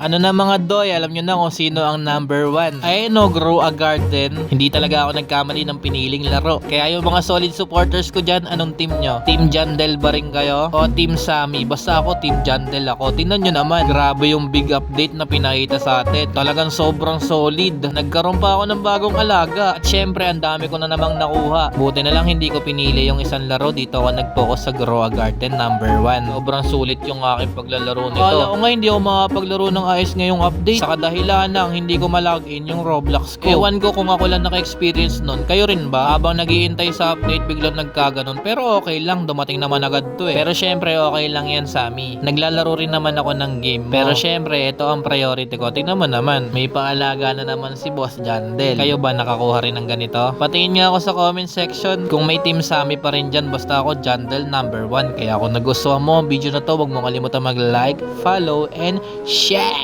Ano na mga doy, alam nyo na kung sino ang number one. Ay no, Grow a Garden. Hindi talaga ako nagkamali ng piniling laro. Kaya yung mga solid supporters ko dyan, anong team nyo? Team Jandel ba rin kayo? O Team Sammy? Basta ako, Team Jandel ako. Tingnan nyo naman, grabe yung big update na pinakita sa atin. Talagang sobrang solid. Nagkaroon pa ako ng bagong alaga. At syempre, ang dami ko na namang nakuha. Buti na lang hindi ko pinili yung isang laro. Dito ako nag-focus sa Grow a Garden number one. Sobrang sulit yung aking paglalaro nito. Kala ko nga hindi ako makapaglaro ng ayos ngayong update. Sa kadahilan ng hindi ko malogin yung Roblox ko. Ewan ko kung ako lang naka-experience nun. Kayo rin ba? Habang nagiintay sa update, biglang nagkaganon. Pero okay lang, dumating naman agad to eh. Pero syempre, okay lang yan, Sammy. Naglalaro rin naman ako ng game. Pero syempre, ito ang priority ko. Tingnan mo naman, may paalaga na naman si Boss Jandel. Kayo ba nakakuha rin ng ganito? Patingin nga ako sa comment section kung may team Sammy pa rin dyan. Basta ako Jandel number 1. Kaya kung nagustuhan mo ang video na to, huwag mo kalimutan mag-like, follow, and share!